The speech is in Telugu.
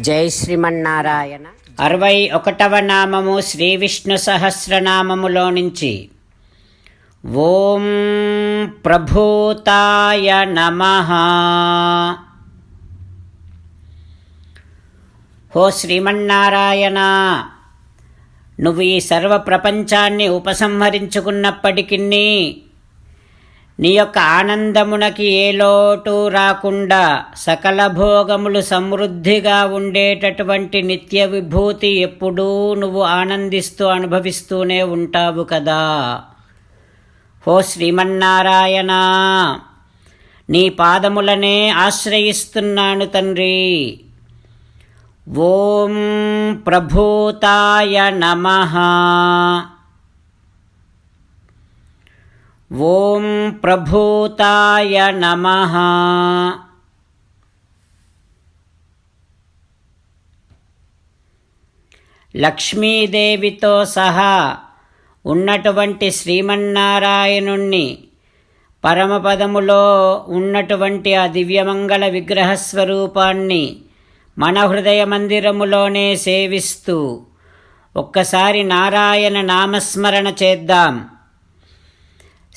జై శ్రీమన్నారాయణ. అరవై ఒకటవ నామము శ్రీ విష్ణు సహస్రనామములో నుంచి. ఓం ప్రభూతాయ నమ. హో శ్రీమన్నారాయణ నువ్వు ఈ సర్వ ప్రపంచాన్ని ఉపసంహరించుకున్నప్పటికీ నీ యొక్క ఆనందమునకి ఏ లోటు రాకుండా సకల భోగములు సమృద్ధిగా ఉండేటటువంటి నిత్య విభూతి ఎప్పుడూ నువ్వు ఆనందిస్తూ అనుభవిస్తూనే ఉంటావు కదా. హో శ్రీమన్నారాయణ నీ పాదములనే ఆశ్రయిస్తున్నాను తండ్రి. ఓం ప్రభూతాయ నమః. ఓం ప్రభూతాయ నమ. లక్ష్మీదేవితో సహా ఉన్నటువంటి శ్రీమన్నారాయణుణ్ణి పరమపదములో ఉన్నటువంటి ఆ దివ్యమంగళ విగ్రహ స్వరూపాన్ని మన హృదయ మందిరములోనే సేవిస్తూ ఒక్కసారి నారాయణ నామస్మరణ చేద్దాం.